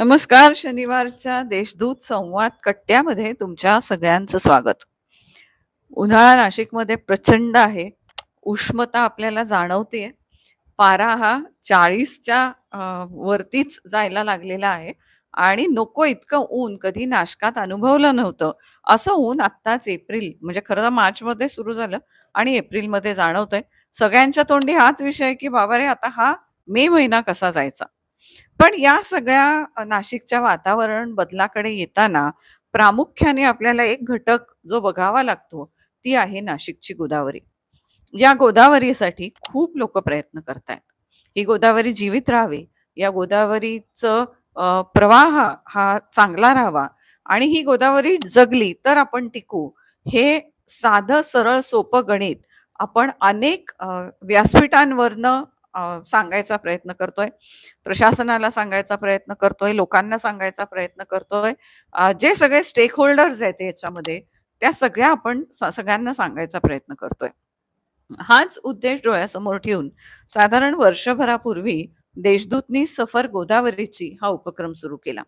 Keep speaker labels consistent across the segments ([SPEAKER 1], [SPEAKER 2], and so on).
[SPEAKER 1] नमस्कार शनिवारच्या देशदूत संवाद कट्ट्यामध्ये तुमच्या सगळ्यांचं स्वागत. उन्हाळा नाशिकमध्ये प्रचंड आहे. उष्णता आपल्याला जाणवते पारा हा चाळीसच्या वरतीच जायला लागलेला आहे आणि नको इतकं ऊन कधी नाशकात अनुभवलं नव्हतं. असं ऊन आत्ताच एप्रिल म्हणजे खरं तर मार्चमध्ये सुरू झालं आणि एप्रिलमध्ये जाणवतंय. सगळ्यांच्या तोंडी हाच विषय की बाबा रे आता हा मे महिना कसा जायचा? पण या सगळ्या नाशिकच्या वातावरण बदलाकडे येताना प्रामुख्याने आपल्याला एक घटक जो बघावा लागतो ती आहे नाशिकची गोदावरी. या गोदावरीसाठी खूप लोक प्रयत्न करतायत. ही गोदावरी जीवित राहावी या गोदावरीचं प्रवाह हा चांगला राहावा आणि ही गोदावरी जगली तर आपण टिकू हे साधं सरळ सोपं गणित आपण अनेक व्यासपीठांवरनं सांगायचा प्रयत्न करतोय. प्रशासनाला सांगायचा प्रयत्न करतोय. लोकांना सांगायचा प्रयत्न करतोय. जे सगळे स्टेक होल्डर्स आहेत याच्यामध्ये त्या सगळ्या आपण सगळ्यांना सांगायचा प्रयत्न करतोय. हाच उद्देश डोळ्यासमोर ठेवून साधारण वर्षभरापूर्वी देशदूतनी सफर गोदावरीची हा उपक्रम सुरू केला.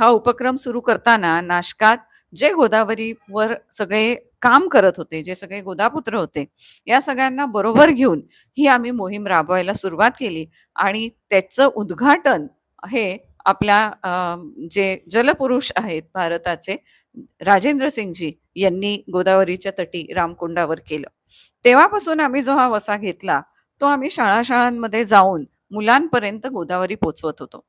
[SPEAKER 1] हा उपक्रम सुरू करताना नाशकात जे गोदावरीवर सगळे काम करत होते जे सगळे गोदापुत्र होते या सगळ्यांना बरोबर घेऊन ही आम्ही मोहीम राबवायला सुरुवात केली. आणि त्याचं उद्घाटन हे आपल्या अं, जे जलपुरुष आहेत भारताचे राजेंद्र सिंगजी यांनी गोदावरीच्या तटी रामकुंडावर केलं. तेव्हापासून आम्ही जो हा वसा घेतला तो आम्ही शाळा शाळांमध्ये जाऊन मुलांपर्यंत गोदावरी पोचवत होतो.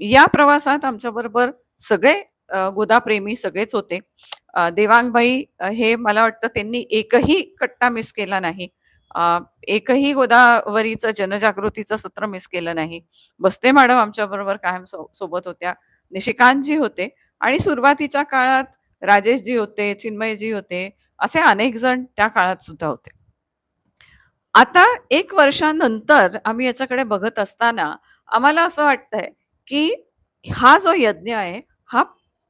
[SPEAKER 1] या प्रवासात आमच्याबरोबर सगळे गोदाप्रेमी सगळेच होते. देवांगबाई हे मला वाटतं त्यांनी एकही कट्टा मिस केला नाही. एकही गोदावरीचं जनजागृतीचं सत्र मिस केलं नाही. बस्ते मॅडम आमच्या बरोबर कायम सो- सोबत होत्या. निशिकांतजी होते. आणि सुरुवातीच्या काळात राजेशजी होते चिन्मयजी होते असे अनेक जण त्या काळात सुद्धा होते. आता एक वर्षानंतर आम्ही याच्याकडे बघत असताना आम्हाला असं वाटतंय की हा जो यज्ञ आहे हा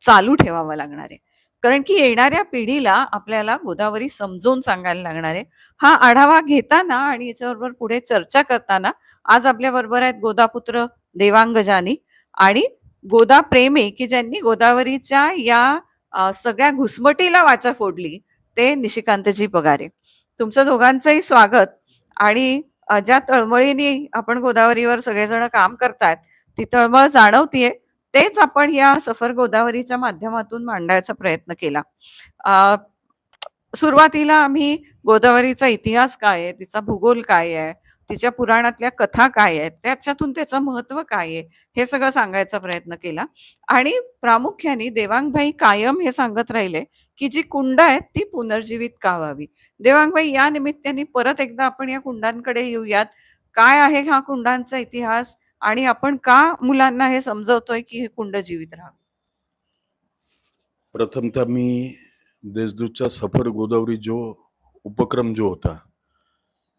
[SPEAKER 1] चालू ठेवावा लागणार आहे. कारण की येणाऱ्या पिढीला आपल्याला गोदावरी समजून सांगायला लागणार आहे. हा आढावा घेताना आणि याच्याबरोबर पुढे चर्चा करताना आज आपल्या बरोबर आहेत गोदापुत्र देवांगजानी आणि गोदा प्रेमी की ज्यांनी गोदावरीच्या या सगळ्या घुसमटीला वाचा फोडली ते निशिकांतजी पगारे. तुमचं दोघांचंही स्वागत. आणि ज्या तळमळीने आपण गोदावरीवर सगळेजण काम करतायत ती तळमळ जाणवतीये. तेच आपण या सफर गोदावरीच्या माध्यमातून मांडायचा प्रयत्न केला. अ, सुरुवातीला आम्ही गोदावरीचा इतिहास काय आहे तिचा भूगोल काय आहे तिच्या पुराणातल्या कथा काय आहेत त्याच्यातून त्याचं महत्त्व काय आहे हे सगळं सांगायचा प्रयत्न केला. आणि प्रामुख्याने देवांगभाई कायम हे सांगत राहिले की जी कुंड आहेत ती पुनर्जीवित का व्हावी? देवांगभाई या निमित्ताने परत एकदा आपण या कुंडांकडे येऊयात. काय आहे हा कुंडांचा इतिहास? आणि आपण का मुलांना हे समजवतोय की हे कुंड जीवित राहा
[SPEAKER 2] प्रथमतः मी देशदूतचा सफर गोदावरी जो उपक्रम जो होता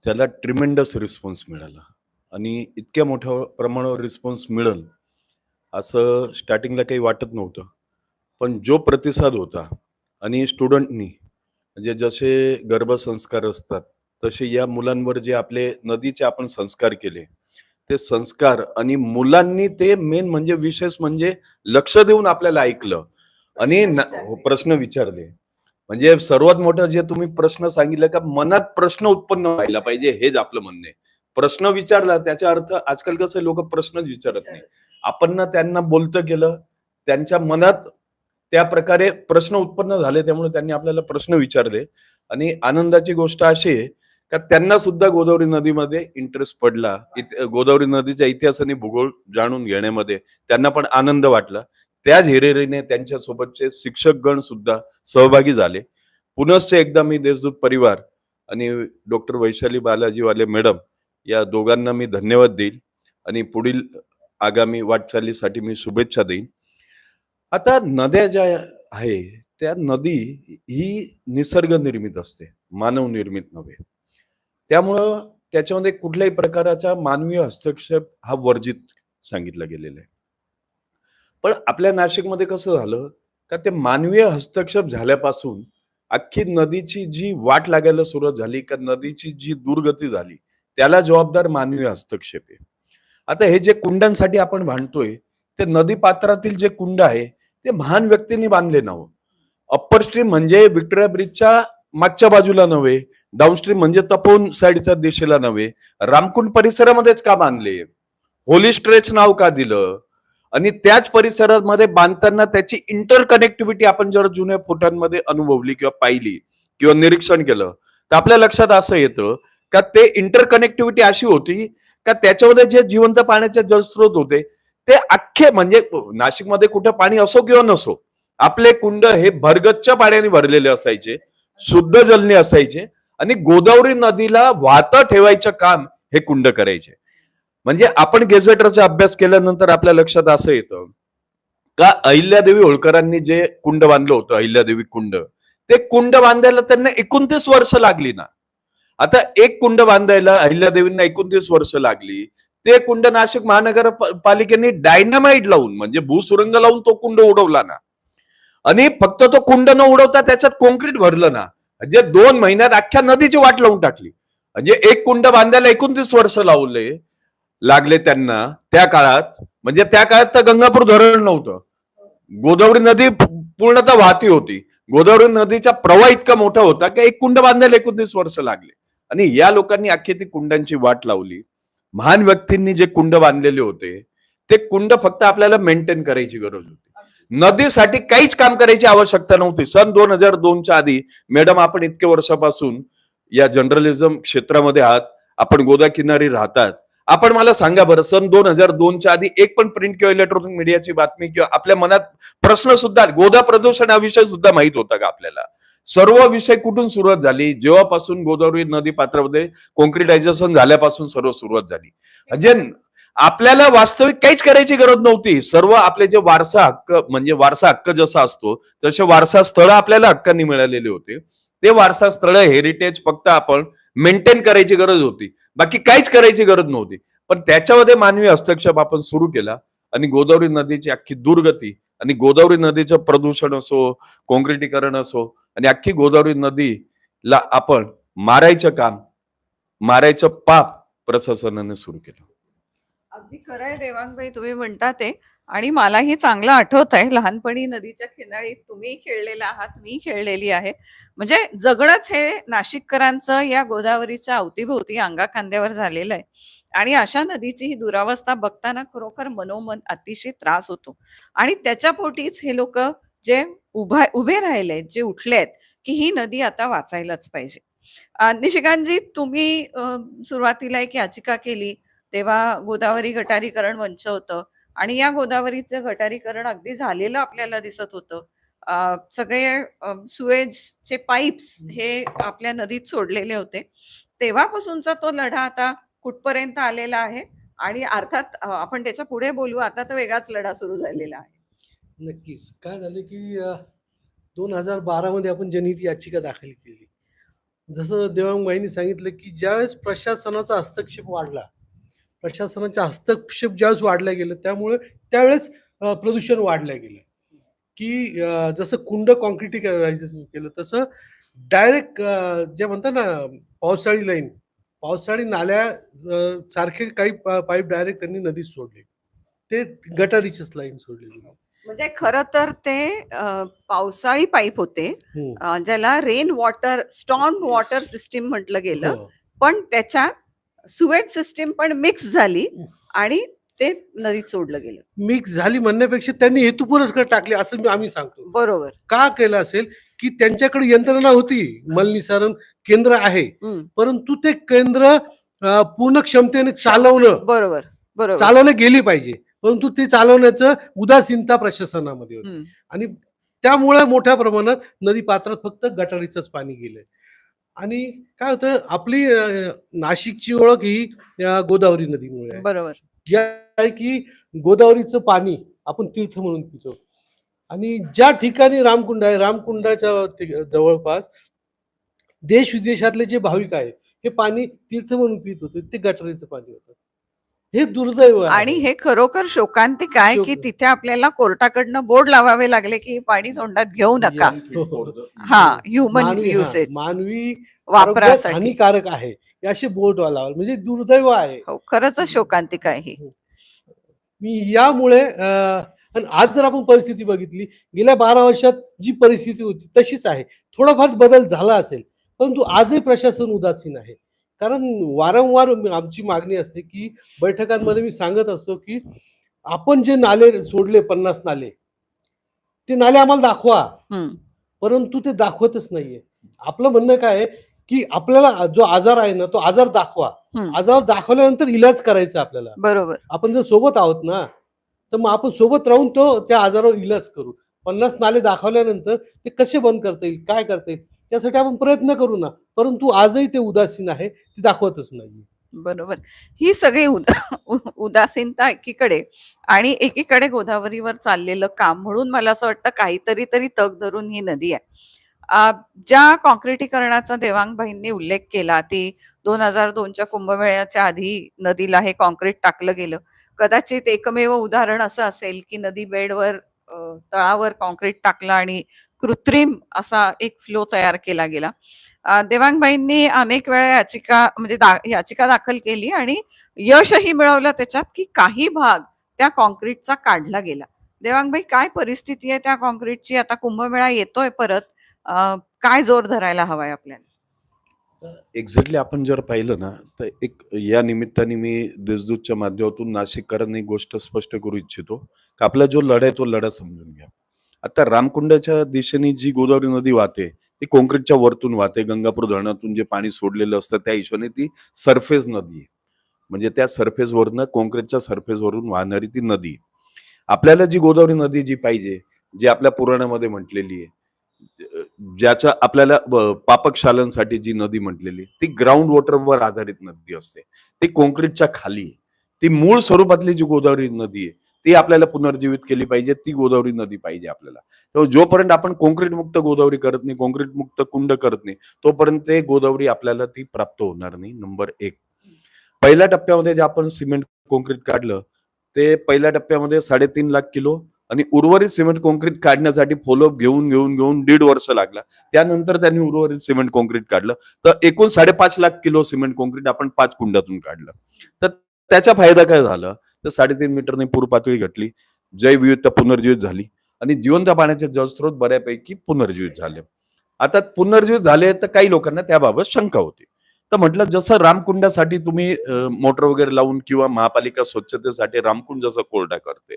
[SPEAKER 2] त्याला ट्रिमेंडस रिस्पॉन्स मिळाला. आणि इतक्या मोठ्या प्रमाणावर रिस्पॉन्स मिळेल असं स्टार्टिंगला काही वाटत नव्हतं. पण जो प्रतिसाद होता आणि स्टुडंटनी म्हणजे जसे गर्भसंस्कार असतात तसे या मुलांवर जे आपले नदीचे आपण संस्कार केले ते संस्कार आणि मुलांनी ते मेन म्हणजे विशेष म्हणजे लक्ष देऊन आपल्याला ऐकलं. आणि हो, प्रश्न विचारले. म्हणजे सर्वात मोठं जे तुम्ही प्रश्न सांगितलं का मनात प्रश्न उत्पन्न व्हायला पाहिजे हेच आपलं म्हणणं आहे. प्रश्न विचारला त्याचा अर्थ आजकाल कसं लोक प्रश्नच विचारत नाही. आपण ना त्यांना बोलतं केलं त्यांच्या मनात त्या प्रकारे प्रश्न उत्पन्न झाले त्यामुळे त्यांनी आपल्याला प्रश्न विचारले. आणि आनंदाची गोष्ट अशी आहे का त्यांना सुद्धा गोदावरी नदीमध्ये इंटरेस्ट पडला. गोदावरी नदीच्या इतिहास आणि भूगोल जाणून घेण्यामध्ये त्यांना पण आनंद वाटला. त्याच हिरेरीने त्यांच्या सोबतचे शिक्षकगण सुद्धा सहभागी झाले. पुनश्च एकदा मी देशदूत परिवार आणि डॉक्टर वैशाली बालाजीवाले मॅडम या दोघांना मी धन्यवाद देईल आणि पुढील आगामी वाटचालीसाठी मी शुभेच्छा देईन. आता नद्या ज्या आहे त्या नदी ही निसर्ग निर्मित असते मानव निर्मित नव्हे. त्यामुळं त्याच्यामध्ये कुठल्याही प्रकारचा मानवीय हस्तक्षेप हा वर्जित सांगितला गेलेला आहे. पण आपल्या नाशिकमध्ये कसं झालं? का ते मानवीय हस्तक्षेप झाल्यापासून अख्खी नदीची जी वाट लागायला सुरुवात झाली का नदीची जी दुर्गती झाली त्याला जबाबदार मानवीय हस्तक्षेप आहे. आता हे जे कुंडांसाठी आपण भांडतोय ते नदी पात्रातील जे कुंड आहे ते महान व्यक्तींनी बांधले नाव अप्पर स्ट्रीम म्हणजे विक्टोरिया ब्रिजच्या मागच्या बाजूला नव्हे डाऊनस्ट्रीम म्हणजे तपोन साईडच्या दिशेला नव्हे रामकुंड परिसरामध्येच का बांधले होली स्ट्रेच नाव का दिलं? आणि त्याच परिसरामध्ये बांधताना त्याची इंटर कनेक्टिव्हिटी आपण जर जुन्या फोटोंमध्ये अनुभवली किंवा पाहिली किंवा निरीक्षण केलं तर आपल्या लक्षात असं येतं का ते इंटर कनेक्टिव्हिटी अशी होती का त्याच्यामध्ये जे जिवंत पाण्याचे जलस्रोत होते ते अख्खे म्हणजे नाशिकमध्ये कुठं पाणी असो किंवा नसो आपले कुंड हे भरगच्च पाण्याने भरलेले असायचे शुद्ध जलने असायचे आणि गोदावरी नदीला वाहतं ठेवायचं काम हे कुंड करायचे. म्हणजे आपण गेझेटरचा अभ्यास केल्यानंतर आपल्या लक्षात असं येतं का अहिल्यादेवी होळकरांनी जे कुंड बांधलं होतं अहिल्यादेवी कुंड ते कुंड बांधायला त्यांना एकोणतीस वर्ष लागली ना. आता एक कुंड बांधायला अहिल्यादेवींना एकोणतीस वर्ष लागली ते कुंड नाशिक महानगरपालिकेने डायनामाइट लावून म्हणजे भूसुरंग लावून तो कुंड उडवला ना. आणि फक्त तो कुंड न उडवता त्याच्यात कॉन्क्रीट भरलं ना. म्हणजे दोन महिन्यात अख्ख्या नदीची वाट लावून टाकली. म्हणजे एक कुंड बांधायला एकोणतीस वर्ष लावले लागले त्यांना त्या काळात. म्हणजे त्या काळात तर गंगापूर धरण नव्हतं. गोदावरी नदी पूर्णतः वाहती होती. गोदावरी नदीचा प्रवाह इतका मोठा होता की एक कुंड बांधायला एकोणतीस वर्ष लागले. आणि या लोकांनी अख्खी ती कुंडांची वाट लावली. महान व्यक्तींनी जे कुंड बांधलेले होते ते कुंड फक्त आपल्याला मेंटेन करायची गरज होती. नदीसाठी काहीच काम करायची आवश्यकता नव्हती. सन दोन हजार दोनच्या आधी मॅडम आपण इतके वर्षापासून या जर्नलिझम क्षेत्रामध्ये आहात. आपण गोदा किनारी राहतात. आपण मला सांगा बरं सन दोन हजार दोनच्या आधी एक पण प्रिंट किंवा इलेक्ट्रॉनिक मीडियाची बातमी किंवा आपल्या मनात प्रश्न सुद्धा गोदा प्रदूषण हा विषय सुद्धा माहीत होता का आपल्याला? सर्व विषय कुठून सुरुवात झाली? जेव्हापासून गोदावरी नदी पात्रामध्ये कॉन्क्रिटायझेशन झाल्यापासून सर्व सुरुवात झाली. म्हणजे आपल्याला वास्तविक काहीच करायची गरज नव्हती. सर्व आपले जे वारसा हक्क म्हणजे वारसा हक्क जसा असतो तसे वारसा स्थळ आपल्याला हक्कांनी मिळालेले होते. ते वारसा स्थळ हेरिटेज फक्त आपण मेंटेन करायची गरज होती. बाकी काहीच करायची गरज नव्हती. पण त्याच्यामध्ये मानवी हस्तक्षेप आपण सुरू केला आणि गोदावरी नदीची अख्खी दुर्गती आणि गोदावरी नदीचं प्रदूषण असो काँक्रिटीकरण असो आणि अख्खी गोदावरी नदीला आपण मारायचं काम मारायचं पाप प्रशासनाने सुरू केलं.
[SPEAKER 1] अगदी खरं आहे देवांगबाई तुम्ही म्हणता ते. आणि मलाही चांगलं आठवत आहे लहानपणी नदीच्या किनारी तुम्ही खेळलेला आहात मी खेळलेली आहे. म्हणजे जगणंच हे नाशिककरांचं या गोदावरीच्या अवतीभोवती अंगा खांद्यावर झालेलं आहे. आणि अशा नदीची ही दुरावस्था बघताना खरोखर मनोमन अतिशय त्रास होतो. आणि त्याच्या पोटीच हे लोक जे उभा उभे राहिले जे उठले आहेत की ही नदी आता वाचायलाच पाहिजे. निशिकांतजी तुम्ही अ, सुरुवातीला एक याचिका केली तेव्हा गोदावरी गटारीकरण मंच होतं. आणि या गोदावरीचं गटारीकरण अगदी झालेलं आपल्याला दिसत होतं. सगळे सुएजचे पाईप्स हे आपल्या नदीत सोडलेले होते. तेव्हापासूनचा तो लढा आता कुठपर्यंत आलेला आहे? आणि अर्थात आपण त्याच्या पुढे बोलू आता तर वेगळाच लढा सुरू झालेला आहे.
[SPEAKER 3] नक्कीच. काय झालं की दोन हजार बारामध्ये आपण जनहित याचिका दाखल केली. जसं देवांगबाईंनी सांगितलं की ज्यावेळेस प्रशासनाचा हस्तक्षेप वाढला प्रशासनाचा हस्तक्षेप ज्यावेळेस वाढला गेलं त्यामुळे त्यावेळेस प्रदूषण वाढलं गेलं. की जसं कुंड कॉन्क्रिटीकरायचं केलं तसं डायरेक्ट जे म्हणतात ना पावसाळी लाईन पावसाळी नाल्या सारखे काही पाईप डायरेक्ट त्यांनी नदीत सोडले. ते गटारीचीच लाईन सोडली
[SPEAKER 1] म्हणजे खरं तर ते पावसाळी पाईप होते ज्याला rain water storm water system म्हटलं गेलं.
[SPEAKER 3] हो.
[SPEAKER 1] पण त्याच्यात सुएज सिस्टीम पण मिक्स झाली आणि ते नदीत सोडलं गेलं.
[SPEAKER 3] मिक्स झाली म्हणण्यापेक्षा त्यांनी हेतुपुरस्कार टाकले असं मी आम्ही सांगतो.
[SPEAKER 1] बरोबर.
[SPEAKER 3] का केलं असेल की त्यांच्याकडे यंत्रणा होती. मलनिसारण केंद्र आहे. परंतु ते केंद्र पूर्ण क्षमतेने चालवणं
[SPEAKER 1] बरोबर बरोबर.
[SPEAKER 3] चालवलं गेली पाहिजे. परंतु ते चालवण्याचं उदासीनता प्रशासनामध्ये होती. आणि त्यामुळे मोठ्या प्रमाणात नदी पात्रात फक्त गटारीचंच पाणी गेलंय. आणि काय होतं आपली नाशिकची ओळख ही गोदावरी नदीमुळे आहे.
[SPEAKER 1] बरोबर.
[SPEAKER 3] आहे की गोदावरीचं पाणी आपण तीर्थ म्हणून पितो. आणि ज्या ठिकाणी रामकुंड आहे रामकुंडाच्या जवळपास देश विदेशातले जे भाविक आहेत हे पाणी तीर्थ म्हणून पित होते ते गटारीचं पाणी होतं. हे दुर्दैव आहे.
[SPEAKER 1] आणि हे खरोखर शोकांतिक आहे की
[SPEAKER 3] शोक-
[SPEAKER 1] तिथे आपल्याला कोर्टाकडनं बोर्ड लावावे लागले की हे पाणी तोंडात घेऊ नका. हा ह्युमन
[SPEAKER 3] मानवी हा,
[SPEAKER 1] युसेज
[SPEAKER 3] मानवी आरोग्यास
[SPEAKER 1] वापरासाठी.
[SPEAKER 3] हानिकारक आहे हे असे बोर्ड लावा म्हणजे दुर्दैव आहे.
[SPEAKER 1] हो खरंच शोकांतिक आहे ही.
[SPEAKER 3] मी यामुळे अं, आणि आज जर आपण परिस्थिती बघितली गेल्या बारा वर्षात जी परिस्थिती होती तशीच आहे. थोडाफार बदल झाला असेल परंतु आजही प्रशासन उदासीन आहे. कारण वारंवार आमची मागणी असते की बैठकांमध्ये मी सांगत असतो की आपण जे नाले सोडले पन्नास नाले ते नाले आम्हाला दाखवा. परंतु ते दाखवतच नाहीये. आपलं म्हणणं काय आहे की आपल्याला जो आजार आहे ना तो आजार दाखवा. आजार दाखवल्यानंतर इलाज करायचा आपल्याला.
[SPEAKER 1] बरोबर.
[SPEAKER 3] आपण जर सोबत आहोत ना तर मग आपण सोबत राहून तो त्या आजारावर इलाज करू. पन्नास नाले दाखवल्यानंतर ते कसे बंद करता येईल काय करता येईल? त्यासाठी आपण प्रयत्न करू ना. परंतु आजही ते उदासीन आहे ते दाखवतच नाही
[SPEAKER 1] बरोबर. ही सगळी उदा उदासीनता एकीकडे आणि एकीकडे गोदावरीवर चाललेलं काम म्हणून मला असं वाटतं काहीतरी तरी तग धरून ही नदी आहे. ज्या कॉन्क्रिटीकरणाचा देवांगभाईंनी उल्लेख केला ती दोन हजार दोनच्या कुंभमेळ्याच्या आधी नदीला हे कॉन्क्रीट टाकलं गेलं. कदाचित एकमेव उदाहरण असं असेल की नदी बेडवर तळावर कॉन्क्रीट टाकलं आणि कृत्रिम असा एक फ्लो तयार केला गेला. देवांगबाईंनी अनेक वेळा याचिका म्हणजे दा, याचिका दाखल केली आणि यशही मिळवलं त्याच्यात की काही भाग त्या कॉन्क्रीटचा काढला गेला. देवांगबाई काय परिस्थिती आहे त्या कॉन्क्रीटची आता कुंभमेळा येतोय परत. काय जोर धरायला हवाय आपल्याला?
[SPEAKER 2] एक्झॅक्टली आपण जर पाहिलं ना तर एक या निमित्ताने मी देशदूतच्या माध्यमातून नाशिककरांनी गोष्ट स्पष्ट करू इच्छितो की आपला जो लढा आहे तो लढा समजून घ्या. आता रामकुंडाच्या दिशेने जी गोदावरी नदी वाहते ती कॉन्क्रीटच्या वरतून वाहते. गंगापूर धरणातून जे पाणी सोडलेलं असतं त्या हिशोबाने ती सरफेस नदी आहे. म्हणजे त्या सरफेसवरनं कॉन्क्रीटच्या सरफेसवरून वाहणारी ती नदी आपल्याला जी गोदावरी नदी जी पाहिजे जी आपल्या पुराणामध्ये म्हटलेली आहे ज्याच्या आपल्याला पापकशालांसाठी जी नदी म्हटलेली ती ग्राउंड वॉटरवर आधारित नदी असते. ती कॉन्क्रीटच्या खाली ती मूळ स्वरूपातली जी गोदावरी नदी आहे ती आपल्याला पुनर्जीवित केली पाहिजे ती गोदावरी नदी पाहिजे आपल्याला. तेव्हा जोपर्यंत आपण कॉन्क्रीट मुक्त गोदावरी करत नाही कॉन्क्रीट मुक्त कुंड करत नाही तोपर्यंत ते गोदावरी आपल्याला ती प्राप्त होणार नाही नंबर एक. पहिल्या टप्प्यामध्ये जे आपण सिमेंट कॉन्क्रीट काढलं ते पहिल्या टप्प्यामध्ये साडेतीन लाख किलो आणि उर्वरित सिमेंट कॉन्क्रीट काढण्यासाठी फॉलोअप घेऊन घेऊन घेऊन दीड वर्ष लागला. त्यानंतर त्यांनी उर्वरित सिमेंट कॉन्क्रीट काढलं. तर एकूण साडेपाच लाख किलो सिमेंट कॉन्क्रीट आपण पाच कुंडातून काढलं. तर त्याचा फायदा काय झाला? तर साडेतीन मीटरने पूर पातळी घटली. जैवविविधता पुनर्जीवित झाली. आणि जिवंत पाण्याचे जलस्रोत बऱ्यापैकी पुनर्जीवित झाले. आता पुनर्जीवित झाले तर काही लोकांना त्याबाबत शंका होती. तर म्हटलं जसं रामकुंडासाठी तुम्ही मोटर वगैरे लावून किंवा महापालिका स्वच्छतेसाठी रामकुंड जसं कोरडा करते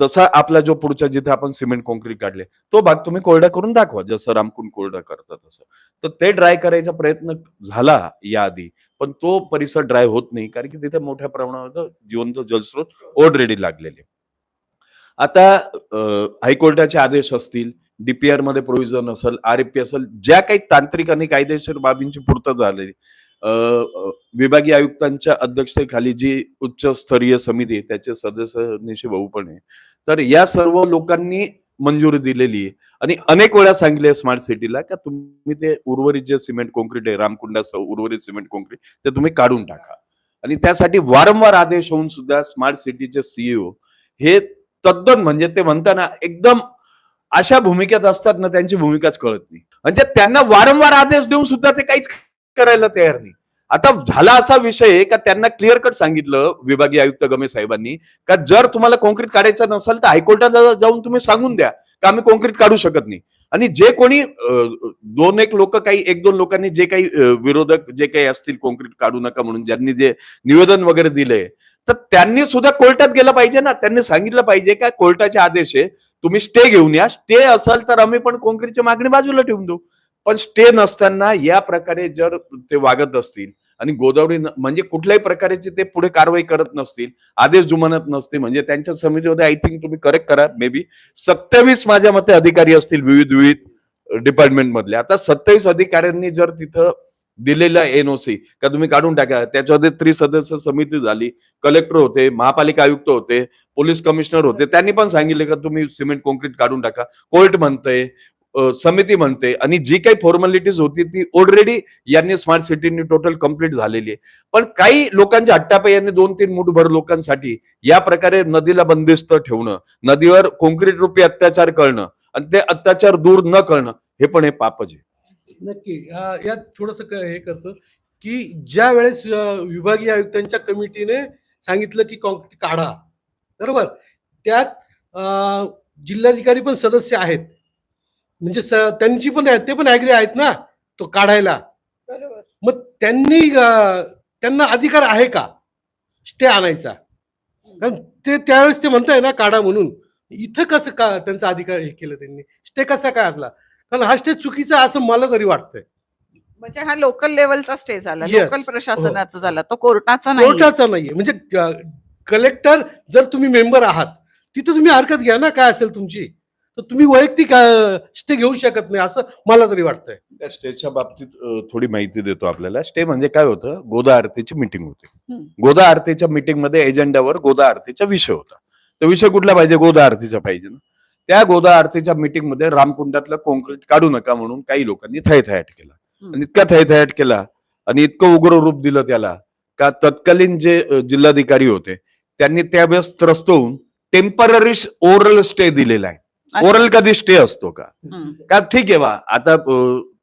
[SPEAKER 2] तसा आपला जो पुढच्या जिथे आपण सिमेंट कॉन्क्रीट काढले तो भाग तुम्ही कोरडा करून दाखवा जसं रामकुंड कोरडा करतात तसं. तर ते ड्राय करायचा प्रयत्न झाला याआधी पण तो परिसर ड्राय होत नाही कारण की तिथे मोठ्या प्रमाणावर जिवंत जलस्रोत ऑलरेडी लागलेले. आता हायकोर्टाचे आदेश असतील डीपीआरमध्ये प्रोव्हिजन असेल आर पी असेल ज्या काही तांत्रिक आणि कायदेशीर बाबींची पूर्तता झालेली विभागीय आयुक्तांच्या अध्यक्षतेखाली जी उच्च स्तरीय समिती आहे त्याचे सदस्य निशी भाऊ पण आहे. तर या सर्व लोकांनी मंजुरी दिलेली आहे. आणि अनेक वेळा सांगितले स्मार्ट सिटीला का तुम्ही ते उर्वरित जे सिमेंट कॉन्क्रीट आहे रामकुंडासह उर्वरित सिमेंट कॉन्क्रीट ते तुम्ही काढून टाका. आणि त्यासाठी वारंवार आदेश होऊन सुद्धा स्मार्ट सिटीचे सीईओ हे तद्दन म्हणजे ते म्हणताना एकदम अशा भूमिकेत असतात ना त्यांची भूमिकाच कळत नाही. म्हणजे त्यांना वारंवार आदेश देऊन सुद्धा ते काहीच करायला तयार नाही. आता झाला असा विषय का त्यांना क्लिअर कट सांगितलं विभागीय आयुक्त गमे साहेबांनी का जर तुम्हाला कॉन्क्रीट काढायचं नसेल तर हायकोर्टात जाऊन तुम्ही सांगून द्या का आम्ही कॉन्क्रीट काढू शकत नाही. आणि जे कोणी दोन एक लोक काही एक दोन लोकांनी जे काही विरोधक जे काही असतील कॉन्क्रीट काढू नका म्हणून ज्यांनी जे निवेदन वगैरे दिलंय तर त्यांनी सुद्धा कोर्टात गेलं पाहिजे ना. त्यांनी सांगितलं पाहिजे का कोर्टाचे आदेश आहे तुम्ही स्टे घेऊन या. स्टे असेल तर आम्ही पण कॉन्क्रीटची मागणी बाजूला ठेवून देऊ. पण स्टे नसताना या प्रकारे जर ते वागत असतील आणि गोदावरी म्हणजे कुठल्याही प्रकारची ते पुढे कारवाई करत नसतील आदेश जुमानत नसतील म्हणजे त्यांच्या समितीमध्ये आय थिंक तुम्ही करेक्ट करा मे बी सत्तावीस माझ्या मते अधिकारी असतील विविध विविध डिपार्टमेंट मधले. आता सत्तावीस अधिकाऱ्यांनी जर तिथं दिलेला एनओसी का तुम्ही काढून टाका. त्याच्यामध्ये त्रिसदस्य समिती झाली. कलेक्टर होते महापालिका आयुक्त होते पोलीस कमिशनर होते. त्यांनी पण सांगितले का तुम्ही सिमेंट कॉन्क्रीट काढून टाका. कोर्ट म्हणतंय समिती म्हणते. आणि जी काही फॉर्मॅलिटीज होती ती ऑलरेडी यांनी स्मार्ट सिटीनी टोटल कंप्लीट झालेली आहे. पण काही लोकांच्या हट्टापाई यांनी दोन तीन मुठभर लोकांसाठी या प्रकारे नदीला बंदिस्त ठेवणं नदीवर कॉन्क्रीट रूपी अत्याचार करणं आणि ते अत्याचार दूर न करणं हे पण हे पापच आहे.
[SPEAKER 3] नक्की. यात थोडस हे करतो की ज्या वेळेस विभागीय आयुक्तांच्या कमिटीने सांगितलं की कॉन्क्रीट काढा बरोबर? त्यात जिल्हाधिकारी पण सदस्य आहेत. म्हणजे त्यांची पण ते पण ऍग्री आहेत ना तो काढायला. मग त्यांनी त्यांना अधिकार आहे का? स्टे आणायचा. कारण ते त्यावेळेस ते म्हणताय ना काढा म्हणून. इथं कसं का त्यांचा अधिकार हे केलं त्यांनी? स्टे कसा काय आणला कारण हा स्टे चुकीचा असं मला तरी वाटतंय.
[SPEAKER 1] म्हणजे हा लोकल लेवलचा स्टे झाला.
[SPEAKER 3] Yes. हो.
[SPEAKER 1] लोकल प्रशासनाचा झाला. तो कोर्टाचा नाही
[SPEAKER 3] कोर्टाचा नाहीये. म्हणजे कलेक्टर जर तुम्ही मेंबर आहात तिथं तुम्ही हरकत घ्या ना काय असेल तुमची. तर तुम्ही वैयक्तिक स्टे घेऊ शकत नाही असं मला तरी वाटतंय.
[SPEAKER 2] त्या स्टेच्या बाबतीत अ, थोडी माहिती देतो आपल्याला. स्टे म्हणजे काय होतं? गोदा आरतीची मिटिंग होती.
[SPEAKER 1] हम्म.
[SPEAKER 2] गोदा आरतीच्या मीटिंगमध्ये एजेंडावर गोदा आरतीचा विषय होता. तो विषय कुठला पाहिजे? गोदा आरतीचा पाहिजे ना. त्या गोदा आरतीच्या मीटिंगमध्ये रामकुंडातलं कॉन्क्रीट काढू नका म्हणून काही लोकांनी थैथयाट केला. आणि इतका थैथयाट केला आणि इतकं उग्र रूप दिलं त्याला का तत्कालीन जे जिल्हाधिकारी होते त्यांनी त्यावेळेस त्रस्त होऊन टेंपररी ओरल स्टे दिलेला आहे. ओरल कधी स्टे असतो का. का ठीक आहे बा आता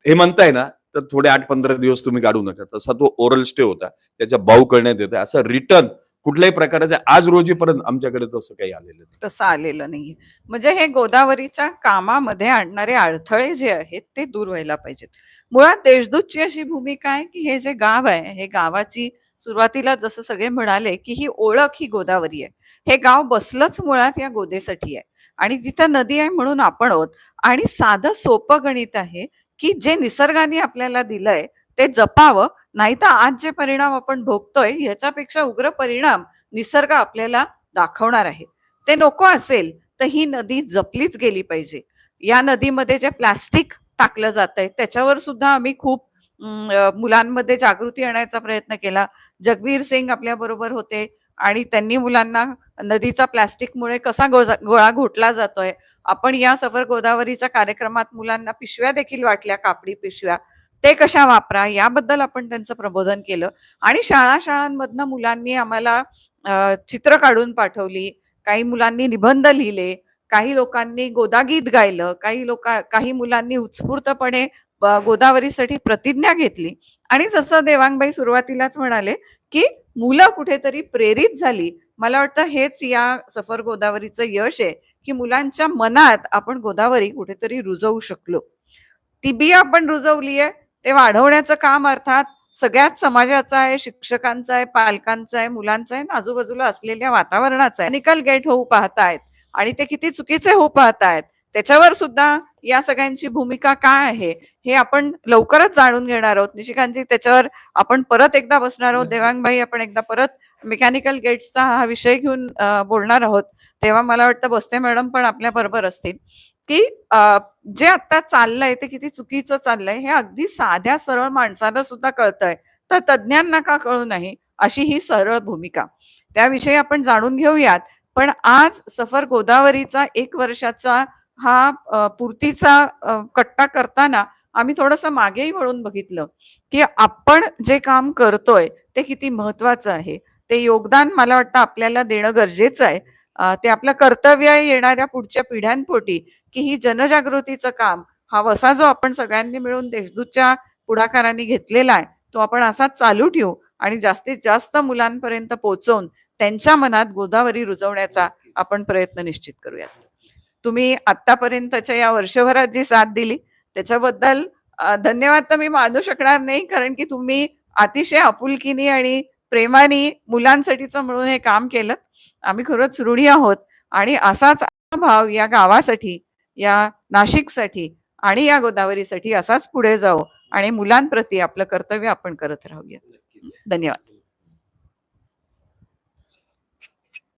[SPEAKER 2] हे म्हणताय ना तर थोडे आठ पंधरा दिवस तुम्ही काढू नका तसा तो ओरल स्टे होता त्याच्या भाऊ करण्यात येते असं रिटर्न कुठल्याही प्रकारचं आज रोजीपर्यंत आमच्याकडे तसं काही आलेलं नाही.
[SPEAKER 1] तसं आलेलं नाहीये. म्हणजे हे गोदावरीच्या कामामध्ये आणणारे अडथळे जे आहेत ते दूर व्हायला पाहिजेत. मुळात देशदूतची अशी भूमिका आहे की हे जे गाव आहे हे गावाची सुरुवातीला जसं सगळे म्हणाले की ही ओळख ही गोदावरी आहे. हे गाव बसलंच मुळात या गोदेसाठी आहे. आणि तिथं नदी आहे म्हणून आपण आहोत. आणि साधं सोपं गणित आहे की जे निसर्गाने आपल्याला दिलंय ते जपावं नाही तर आज जे परिणाम आपण भोगतोय ह्याच्यापेक्षा उग्र परिणाम निसर्ग आपल्याला दाखवणार आहे. ते नको असेल तर ही नदी जपलीच गेली पाहिजे. या नदीमध्ये जे प्लास्टिक टाकलं जात आहे त्याच्यावर सुद्धा आम्ही खूप मुलांमध्ये जागृती आणायचा प्रयत्न केला. जगवीर सिंग आपल्या बरोबर होते आणि त्यांनी मुलांना नदीचा प्लास्टिकमुळे कसा गोळा घोटला जातोय आपण या सफर गोदावरीच्या कार्यक्रमात मुलांना पिशव्या देखील वाटल्या कापडी पिशव्या. ते कशा वापरा याबद्दल आपण त्यांचं प्रबोधन केलं. आणि शाळा शाळांमधनं मुलांनी आम्हाला चित्र काढून पाठवली काही मुलांनी निबंध लिहिले काही लोकांनी गोदागीत गायलं काही लोक काही मुलांनी उत्स्फूर्तपणे गोदावरीसाठी प्रतिज्ञा घेतली. आणि जसं देवांगबाई सुरुवातीलाच म्हणाले की मुलं कुठेतरी प्रेरित झाली. मला वाटतं हेच या सफर गोदावरीचं यश आहे की मुलांच्या मनात आपण गोदावरी कुठेतरी रुजवू शकलो. ती बी आपण रुजवली आहे ते वाढवण्याचं काम अर्थात सगळ्याच समाजाचं आहे शिक्षकांचं आहे पालकांचं आहे मुलांचं आहे आणि आजूबाजूला असलेल्या वातावरणाचं आहे. निकल गेट होऊ पाहतायत आणि ते किती चुकीचे होऊ पाहतायत. त्याच्यावर सुद्धा या सगळ्यांची भूमिका काय आहे हे आपण लवकरच जाणून घेणार आहोत. निशिकांतजी त्याच्यावर आपण परत एकदा बसणार आहोत. देवांगबाई आपण एकदा परत मेकॅनिकल गेट्सचा हा विषय घेऊन बोलणार आहोत. तेव्हा मला वाटतं बसते मॅडम पण आपल्या बरोबर असतील की जे आता चाललंय ते किती चुकीचं चाललंय हे अगदी साध्या सरळ माणसाला सुद्धा कळतंय. तर तज्ज्ञांना का कळू नाही? अशी ही सरळ भूमिका. त्याविषयी आपण जाणून घेऊयात. पण आज सफर गोदावरीचा एक वर्षाचा हा पूर्तीचा कट्टा करताना आम्ही थोडस मागेही वळून बघितलं की आपण जे काम करतोय ते किती महत्वाचं आहे. ते योगदान मला वाटतं आपल्याला देणं गरजेचं आहे. ते आपलं कर्तव्य येणाऱ्या पुढच्या पिढ्यांपोटी की ही जनजागृतीचं काम हा वसा जो आपण सगळ्यांनी मिळून देशदूतच्या पुढाकाराने घेतलेला आहे तो आपण असाच चालू ठेवू आणि जास्तीत जास्त मुलांपर्यंत पोहोचवून त्यांच्या मनात गोदावरी रुजवण्याचा आपण प्रयत्न निश्चित करूयात. तुम्ही आतापर्यंतच्या या वर्षभरात जी साथ दिली त्याच्याबद्दल धन्यवाद तर मी मानू शकणार नाही कारण की तुम्ही अतिशय आपुलकीने आणि प्रेमाने मुलांसाठीचं म्हणून हे काम केलं. आम्ही खरंच ऋणी आहोत. आणि असाच भाव या गावासाठी या नाशिकसाठी आणि या गोदावरीसाठी असाच पुढे जाऊ आणि मुलांप्रती आपलं कर्तव्य आपण करत राहूया. धन्यवाद.